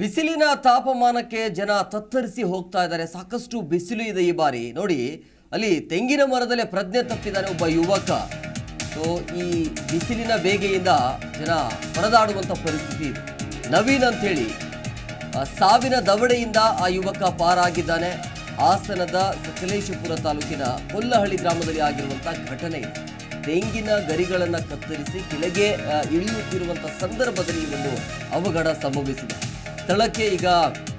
ಬಿಸಿಲಿನ ತಾಪಮಾನಕ್ಕೆ ಜನ ತತ್ತರಿಸಿ ಹೋಗ್ತಾ ಇದ್ದಾರೆ. ಸಾಕಷ್ಟು ಬಿಸಿಲು ಇದೆ ಈ ಬಾರಿ. ನೋಡಿ, ಅಲ್ಲಿ ತೆಂಗಿನ ಮರದಲ್ಲೇ ಪ್ರಜ್ಞೆ ತಪ್ಪಿದ್ದಾನೆ ಒಬ್ಬ ಯುವಕ. ಸೊ, ಈ ಬಿಸಿಲಿನ ಬೇಗೆಯಿಂದ ಜನ ಪರದಾಡುವಂಥ ಪರಿಸ್ಥಿತಿ ನವೀನ್ ಅಂಥೇಳಿ ಸಾವಿನ ದವಡೆಯಿಂದ ಆ ಯುವಕ ಪಾರಾಗಿದ್ದಾನೆ. ಹಾಸನದ ಸಕಲೇಶಪುರ ತಾಲೂಕಿನ ಕೊಲ್ಲಹಳ್ಳಿ ಗ್ರಾಮದಲ್ಲಿ ಆಗಿರುವಂಥ ಘಟನೆ ತೆಂಗಿನ ಗರಿಗಳನ್ನು ಕತ್ತರಿಸಿ, ಕೆಳಗೆ ಇಳಿಯುತ್ತಿರುವಂಥ ಸಂದರ್ಭದಲ್ಲಿ ಒಂದು ಅವಘಡ ಸಂಭವಿಸಿದೆ. ಸ್ಥಳಕ್ಕೆ ಈಗ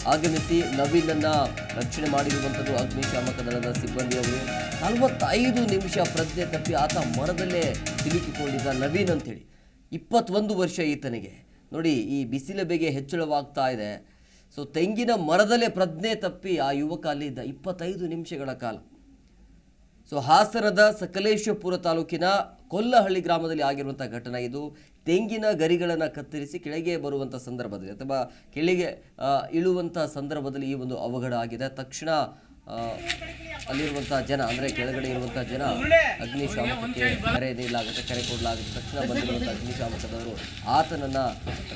ಆಗಮಿಸಿ ನವೀನನ್ನ ರಕ್ಷಣೆ ಮಾಡಿರುವಂಥದ್ದು ಅಗ್ನಿಶಾಮಕ ದಳದ ಸಿಬ್ಬಂದಿಯವರು ನಲವತ್ತೈದು ನಿಮಿಷ ಪ್ರಜ್ಞೆ ತಪ್ಪಿ ಆತ ಮರದಲ್ಲೇ ಸಿಲುಕಿಕೊಂಡಿದ್ದ ನವೀನ್ ಅಂತೇಳಿ. ಇಪ್ಪತ್ತೊಂದು ವರ್ಷ ಈತನಿಗೆ. ನೋಡಿ, ಈ ಬಿಸಿಲ ಬೇಗೆ ಹೆಚ್ಚಳವಾಗ್ತಾ ಇದೆ. ಸೊ, ತೆಂಗಿನ ಮರದಲ್ಲೇ ಪ್ರಜ್ಞೆ ತಪ್ಪಿ ಆ ಯುವಕ ಅಲ್ಲಿದ್ದ ಇಪ್ಪತ್ತೈದು ನಿಮಿಷಗಳ ಕಾಲ. ಸೊ, ಹಾಸನದ ಸಕಲೇಶಪುರ ತಾಲೂಕಿನ ಕೊಲ್ಲಹಳ್ಳಿ ಗ್ರಾಮದಲ್ಲಿ ಆಗಿರುವಂಥ ಘಟನೆ ಇದು. ತೆಂಗಿನ ಗರಿಗಳನ್ನು ಕತ್ತರಿಸಿ ಕೆಳಗೆ ಬರುವಂಥ ಸಂದರ್ಭದಲ್ಲಿ ಅಥವಾ ಕೆಳಗೆ ಇಳುವಂಥ ಸಂದರ್ಭದಲ್ಲಿ ಈ ಒಂದು ಅವಘಡ ಆಗಿದೆ. ತಕ್ಷಣ ಅಲ್ಲಿರುವಂಥ ಜನ, ಅಂದರೆ ಕೆಳಗಡೆ ಇರುವಂಥ ಜನ ಅಗ್ನಿಶಾಮಕಕ್ಕೆ ಕರೆ ನೀಡಲಾಗುತ್ತೆ, ಕರೆ ಕೊಡಲಾಗುತ್ತೆ. ತಕ್ಷಣ ಬಂದಿರುವಂಥ ಅಗ್ನಿಶಾಮಕದವರು ಆತನನ್ನು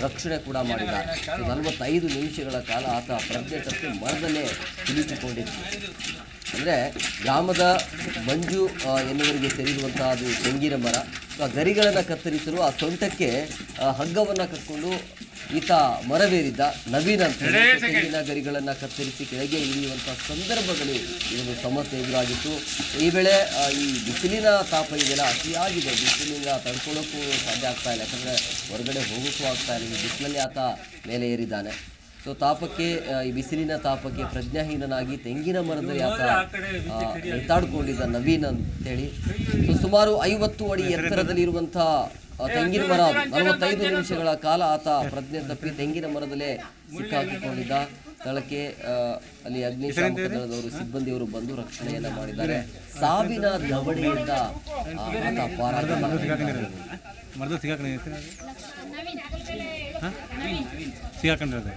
ರಕ್ಷಣೆ ಕೂಡ ಮಾಡಿದ್ದಾರೆ. ನಲವತ್ತೈದು ನಿಮಿಷಗಳ ಕಾಲ ಆತ ಪ್ರಜ್ಞೆ ತಪ್ಪಿ ಮರದಲ್ಲೇ ಸಿಲುಕಿಕೊಂಡಿದ್ದು ಅಂದರೆ ಗ್ರಾಮದ ಮಂಜು ಎನ್ನುವರಿಗೆ ಸೇರಿರುವಂತಹ ಅದು ತೆಂಗಿನ ಮರ. ಆ ಗರಿಗಳನ್ನು ಕತ್ತರಿಸಲು ಆ ಸೊಂಟಕ್ಕೆ ಹಗ್ಗವನ್ನು ಕಟ್ಕೊಂಡು ಈತ ಮರವೇರಿದ್ದ ನವೀನ್ ಅಂತ ಹೇಳಿ ಸೊ ತೆಂಗಿನ ಗರಿಗಳನ್ನು ಕತ್ತರಿಸಿ ಕೆಳಗೆ ಇಳಿಯುವಂಥ ಸಂದರ್ಭದಲ್ಲಿ ಇದೊಂದು ಸಮಸ್ಯೆ ಎದುರಾಗಿತ್ತು. ಈ ವೇಳೆ ಈ ಬಿಸಿಲಿನ ತಾಪ ಇದೆಲ್ಲ ಅತಿಯಾಗಿದೆ. ಬಿಸಿಲಿಂದ ತಡ್ಕೊಳ್ಳೋಕ್ಕೂ ಸಾಧ್ಯ ಆಗ್ತಾ ಇಲ್ಲ. ಯಾಕಂದರೆ ಹೊರಗಡೆ ಹೋಗೋಕ್ಕೂ ಆಗ್ತಾ ಇಲ್ಲ. ಬಿಸಿಲಲ್ಲಿ ಆತ ಮೇಲೆ ಏರಿದ್ದಾನೆ. ಸೊ ತಾಪಕ್ಕೆ ಈ ಬಿಸಿಲಿನ ತಾಪಕ್ಕೆ ಪ್ರಜ್ಞಾಹೀನನಾಗಿ ತೆಂಗಿನ ಮರದ ಆತ ಆ, ನೇತಾಡ್ಕೊಂಡಿದ್ದ ನವೀನ್ ಅಂತೇಳಿ. ಸೊ ಸುಮಾರು ಐವತ್ತು ಅಡಿ ಎತ್ತರದಲ್ಲಿ ಇರುವಂತಹ ತೆಂಗಿನ ಮರ. ನಲವತ್ತೈದು ನಿಮಿಷಗಳ ಕಾಲ ಆತ ಪ್ರಜ್ಞೆ ತಪ್ಪಿ ತೆಂಗಿನ ಮರದಲ್ಲೇ ಸಿಕ್ಕಾಕಿಕೊಂಡಿದ್ದ. ಸ್ಥಳಕ್ಕೆ ಅಲ್ಲಿ ಅಗ್ನಿಶಾಮಕ ದಳದವರು ಸಿಬ್ಬಂದಿಯವರು ಬಂದು ರಕ್ಷಣೆಯನ್ನ ಮಾಡಿದ್ದಾರೆ. ಸಾವಿನ ದವಡೆಯಿಂದ ಆತ ಮರದ ಸಿಗಾಕೊಂಡ ಹಾಂ ಸಿಗಾಕೊಂಡಿರೋದೆ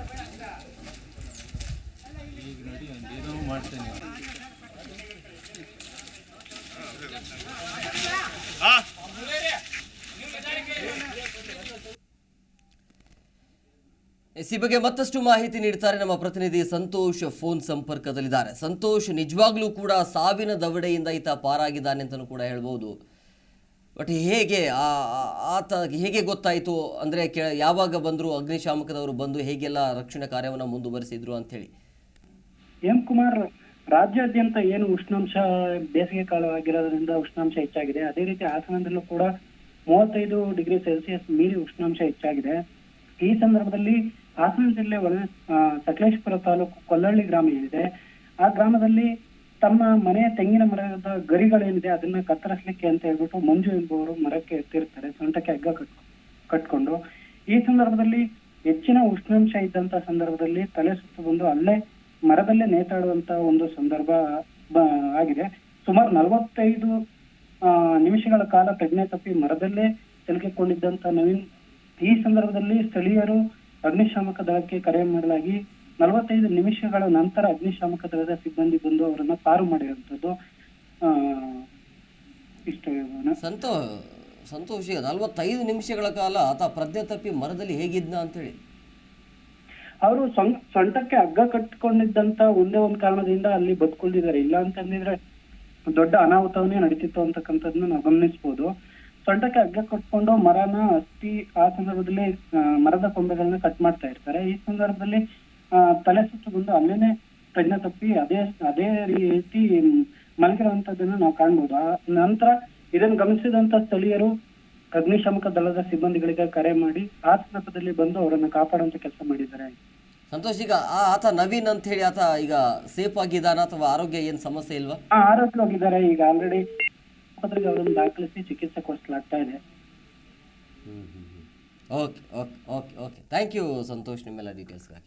ಈಗ ನೋಡಿ ಏನೋ ಮಾಡ್ತೇನೆ. ಎಸ್ ಈ ಬಗ್ಗೆ ಮತ್ತಷ್ಟು ಮಾಹಿತಿ ನೀಡ್ತಾರೆ ನಮ್ಮ ಪ್ರತಿನಿಧಿ ಸಂತೋಷ್ ಫೋನ್ ಸಂಪರ್ಕದಲ್ಲಿದ್ದಾರೆ. ಸಂತೋಷ್ ನಿಜವಾಗ್ಲೂ ಕೂಡ ಸಾವಿನ ದವಡೆಯಿಂದ ಈತ ಪಾರಾಗಿದ್ದಾನೆ ಅಂತಲೂ ಕೂಡ ಹೇಳ್ಬೋದು. ಬಟ್ ಹೇಗೆ ಆ- ಆತ ಹೇಗೆ ಗೊತ್ತಾಯಿತು ಅಂದರೆ ಯಾವಾಗ ಬಂದರು ಅಗ್ನಿಶಾಮಕದವರು ಬಂದು ಹೇಗೆಲ್ಲ ರಕ್ಷಣಾ ಕಾರ್ಯವನ್ನು ಮುಂದುವರಿಸಿದ್ರು ಅಂಥೇಳಿ. ಎಂ ಕುಮಾರ್ ರಾಜ್ಯಾದ್ಯಂತ ಏನು ಉಷ್ಣಾಂಶ ಬೇಸಿಗೆ ಕಾಲವಾಗಿರೋದ್ರಿಂದ ಉಷ್ಣಾಂಶ ಹೆಚ್ಚಾಗಿದೆ. ಅದೇ ರೀತಿ ಹಾಸನದಲ್ಲೂ ಕೂಡ ಮೂವತ್ತೈದು ಡಿಗ್ರಿ ಸೆಲ್ಸಿಯಸ್ ಮೀರಿ ಉಷ್ಣಾಂಶ ಹೆಚ್ಚಾಗಿದೆ. ಈ ಸಂದರ್ಭದಲ್ಲಿ ಹಾಸನ ಜಿಲ್ಲೆ ಒಳ ಸಕಲೇಶ್ಪುರ ತಾಲೂಕು ಕೊಲ್ಲಹಳ್ಳಿ ಗ್ರಾಮ ಏನಿದೆ, ಆ ಗ್ರಾಮದಲ್ಲಿ ತಮ್ಮ ಮನೆಯ ತೆಂಗಿನ ಮರದ ಗರಿಗಳೇನಿದೆ ಅದನ್ನ ಕತ್ತರಿಸಲಿಕ್ಕೆ ಅಂತ ಹೇಳ್ಬಿಟ್ಟು ಮಂಜು ಎಂಬುವರು ಮರಕ್ಕೆ ಎತ್ತಿರ್ತಾರೆ, ಸೊಂಟಕ್ಕೆ ಹಗ್ಗ ಕಟ್, ಕಟ್ಕೊಂಡು. ಈ ಸಂದರ್ಭದಲ್ಲಿ ಹೆಚ್ಚಿನ ಉಷ್ಣಾಂಶ ಇದ್ದಂತ ಸಂದರ್ಭದಲ್ಲಿ ತಲೆ ಸುತ್ತ ಬಂದು ಅಲ್ಲೇ ಮರದಲ್ಲೇ ನೇತಾಡುವಂತ ಒಂದು ಸಂದರ್ಭ ಆಗಿದೆ ಸುಮಾರು ನಲವತ್ತೈದು ನಿಮಿಷಗಳ ಕಾಲ ಪ್ರಜ್ಞೆ ತಪ್ಪಿ ಮರದಲ್ಲೇ ಸಿಲುಕಿಕೊಂಡಿದ್ದಂತ ನವೀನ್, ಈ ಸಂದರ್ಭದಲ್ಲಿ ಸ್ಥಳೀಯರು ಅಗ್ನಿಶಾಮಕ ದಳಕ್ಕೆ ಕರೆ ಮಾಡಲಾಗಿ ನಲವತ್ತೈದು ನಿಮಿಷಗಳ ನಂತರ ಅಗ್ನಿಶಾಮಕ ದಳದ ಸಿಬ್ಬಂದಿ ಬಂದು ಅವರನ್ನ ಪಾರು ಮಾಡಿರುವಂತದ್ದು, ಆ. ಸಂತೋ, ಸಂತೋಷ, ನಲವತ್ತೈದು ನಿಮಿಷಗಳ ಕಾಲ ಆತ ಪ್ರಜ್ಞೆ ತಪ್ಪಿ ಮರದಲ್ಲಿ ಹೇಗಿದ್ನ ಅಂತೇಳಿ ಅವರು ಸೊಂಟಕ್ಕೆ ಹಗ್ಗ ಕಟ್ಕೊಂಡಿದ್ದಂತ ಒಂದೇ ಒಂದು ಕಾರಣದಿಂದ ಅಲ್ಲಿ ಬದುಕೊಂಡಿದ್ದಾರೆ ಇಲ್ಲ ಅಂತಂದಿದ್ರೆ ದೊಡ್ಡ ಅನಾಹುತವನ್ನೇ ನಡೀತಿತ್ತು ಅಂತಕ್ಕಂಥದ್ನ ನಾವು ಗಮನಿಸಬಹುದು ಸೊಂಟಕ್ಕೆ ಹಗ್ಗ ಕಟ್ಕೊಂಡು ಮರನ ಹತ್ತಿ ಆ ಸಂದರ್ಭದಲ್ಲಿ ಮರದ ಕೊಂಬೆಗಳನ್ನ ಕಟ್ ಮಾಡ್ತಾ ಇರ್ತಾರೆ. ಈ ಸಂದರ್ಭದಲ್ಲಿ ತಲೆ ಸುತ್ತು ಬಂದು ಅಲ್ಲೇನೆ ಪ್ರಜ್ಞೆ ತಪ್ಪಿ ಅದೇ ಅದೇ ರೀತಿ ಮಲಗಿರುವಂತದ್ದನ್ನ ನಾವು ಕಾಣ್ಬೋದು. ಆ, ನಂತರ ಇದನ್ನು ಗಮನಿಸಿದಂತ ಸ್ಥಳೀಯರು ಅಗ್ನಿಶಾಮಕ ದಳದ ಸಿಬ್ಬಂದಿಗಳಿಗೆ ಕರೆ ಮಾಡಿ ಆ ಸಂದರ್ಭದಲ್ಲಿ ಬಂದು ಅವರನ್ನ ಕಾಪಾಡುವಂತ ಕೆಲಸ ಮಾಡಿದ್ದಾರೆ. ಸಂತೋಷ್ ಈಗ ಆ ಆತ ನವೀನ್ ಅಂತ ಹೇಳಿ ಆತ ಈಗ ಸೇಫ್ ಆಗಿದ್ದಾನ ಅಥವಾ ಆರೋಗ್ಯ ಏನ್ ಸಮಸ್ಯೆ ಇಲ್ವಾ? ಆ, ಆರೋಗ್ಯವಾಗಿದ್ದಾರೆ. ಈಗ ಆಲ್ರೆಡಿ ಆಸ್ಪತ್ರೆಗೆ ಅವರನ್ನು ದಾಖಲಿಸಿ ಚಿಕಿತ್ಸೆ ಕೊಡಿಸಲಾಗ್ತಾ ಇದೆ. Okay okay okay okay thank you Santosh ನಿಮ್ಮೆಲ್ಲ ಡೀಟೇಲ್ಸ್ಗಾಗಿ